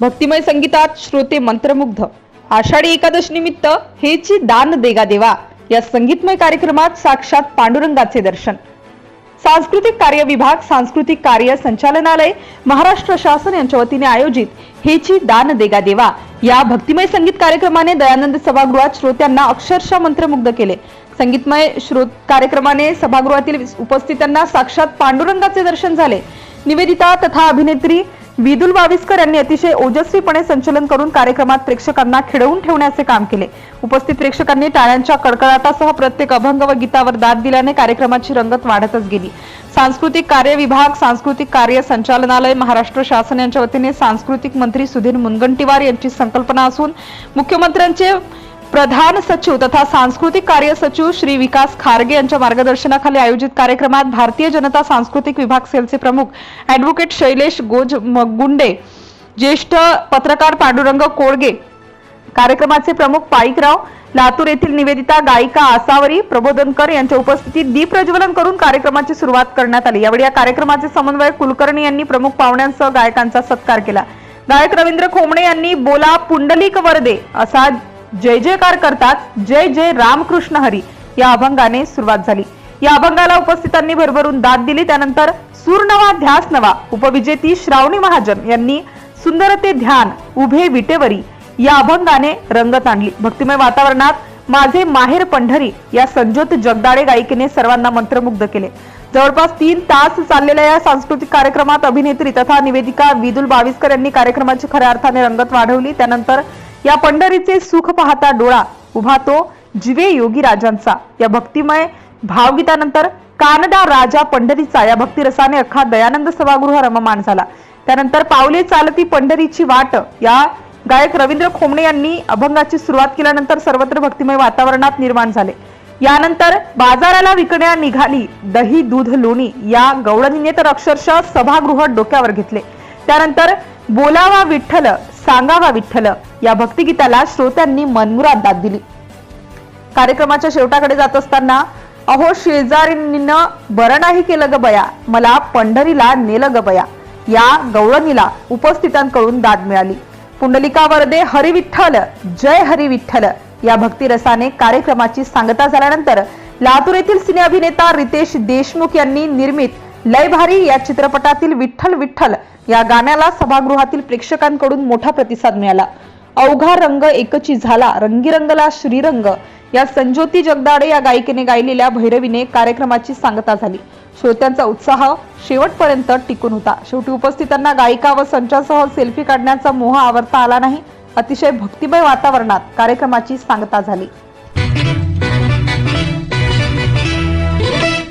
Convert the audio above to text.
भक्तिमय संगीतात श्रोते मंत्रमुग्ध. आषाढी एकादश निमित्त हेची दान देगा देवा. या संगीतमय कार्यक्रमात साक्षात पांडुरंगाचे दर्शन. सांस्कृतिक कार्य विभाग सांस्कृतिक कार्य संचालनालय महाराष्ट्र शासन यांच्या वतीने आयोजित हेची दान देगा देवा. या भक्तिमय संगीत कार्यक्रमाने दयानंद सभागृहात श्रोत्यांना अक्षरशः मंत्रमुग्ध केले. संगीतमय श्रोत कार्यक्रमाने सभागृहातील उपस्थितांना साक्षात पांडुरंगाचे दर्शन झाले. निवेदिता तथा अभिनेत्री विदुल बाविस्कर यांनी अतिशय ओजस्वीपणे संचलन करून कार्यक्रमात प्रेक्षकांना खिळवून ठेवण्याचे काम केले. उपस्थित प्रेक्षकांनी टाळ्यांच्या कडकडाटासह प्रत्येक अभंग व गीतावर दाद दिल्याने कार्यक्रमाची रंगत वाढतच गेली. सांस्कृतिक कार्य विभाग सांस्कृतिक कार्य संचालनालय महाराष्ट्र शासन यांच्या वतीने सांस्कृतिक मंत्री सुधीर मुनगंटीवार यांची संकल्पना असून मुख्यमंत्र्यांचे प्रधान सचिव तथा सांस्कृतिक कार्य सचिव श्री विकास खारगे यांच्या मार्गदर्शनाखाली आयोजित कार्यक्रमात भारतीय जनता सांस्कृतिक विभाग सेलचे प्रमुख ऍडव्होकेट शैलेश गोज गुंडे ज्येष्ठ पत्रकार पांडुरंग कोळगे कार्यक्रमाचे प्रमुख पाईकराव लातूर येथील निवेदिता गायिका आसावरी प्रबोधनकर यांच्या उपस्थितीत दीप प्रज्वलन करून कार्यक्रमाची सुरुवात करण्यात आली. यावेळी या कार्यक्रमाचे समन्वयक कुलकर्णी यांनी प्रमुख पाहुण्यांसह गायकांचा सत्कार केला. गायक रवींद्र खोमणे यांनी बोला पुंडलिक वरदे असा जय जयकार करतात जय जय रामकृष्ण हरी. या अभंगाने सुरुवात झाली. या अभंगाला उपस्थितांनी भरभरून दाद दिली. त्यानंतर सूर्णवा ध्यास नवा उपविजेती श्रावणी महाजन यांनी सुंदर ते ध्यान उभे विटेवरी या अभंगाने रंगत आणली. भक्तिमय वातावरणात माझे माहेर पंढरी या संजोत जगदाळे गायिकेने सर्वांना मंत्रमुग्ध केले. जवळपास तीन तास चाललेल्या या सांस्कृतिक कार्यक्रमात अभिनेत्री तथा निवेदिका विदुल बाविस्कर यांनी कार्यक्रमाची खऱ्या अर्थाने रंगत वाढवली. त्यानंतर या पंढरीचे सुख पाहता डोळा उभा तो जिवे योगी राजांचा. या भक्तिमय भावगीतानंतर कानडा राजा पंढरीचा या भक्तिरसाने अख्खा दयानंद सभागृह रममान झाला. त्यानंतर पावले चालती पंढरीची वाट या गायक रवींद्र खोमणे यांनी अभंगाची सुरुवात केल्यानंतर सर्वत्र भक्तिमय वातावरणात निर्माण झाले. यानंतर बाजाराला विकण्या निघाली दही दूध लोणी या गवळणीने तर अक्षरशः सभागृह डोक्यावर घेतले. त्यानंतर बोलावा विठ्ठल सांगावा विठ्ठल. या भक्तिगीताला श्रोत्यांनी मनमुराद दाद दिली. कार्यक्रमाच्या शेवटाकडे जात असताना अहो शेजारीनं बरं नाही केलं ग बया. मला पंढरीला नेलं ग बया. या गवळणीला उपस्थितांकडून दाद मिळाली. पुंडलिका वरदे हरी विठ्ठल जय हरी विठ्ठल. या भक्तिरसाने कार्यक्रमाची सांगता झाल्यानंतर लातूर येथील सिने अभिनेता रितेश देशमुख यांनी निर्मित लय भारी या चित्रपटातील विठ्ठल विठ्ठल या गाण्याला सभागृहातील प्रेक्षकांकडून मोठा प्रतिसाद मिळाला. अवघा रंग एकची झाला रंगीरंगला श्रीरंग. या संज्योती जगदाडे या गायिकेने गायलेल्या भैरवीने कार्यक्रमाची सांगता झाली. श्रोत्यांचा उत्साह शेवटपर्यंत टिकून होता. शेवटी उपस्थितांना गायिका व संचासह सेल्फी काढण्याचा मोह आवरता आला नाही. अतिशय भक्तिमय वातावरणात कार्यक्रमाची सांगता झाली.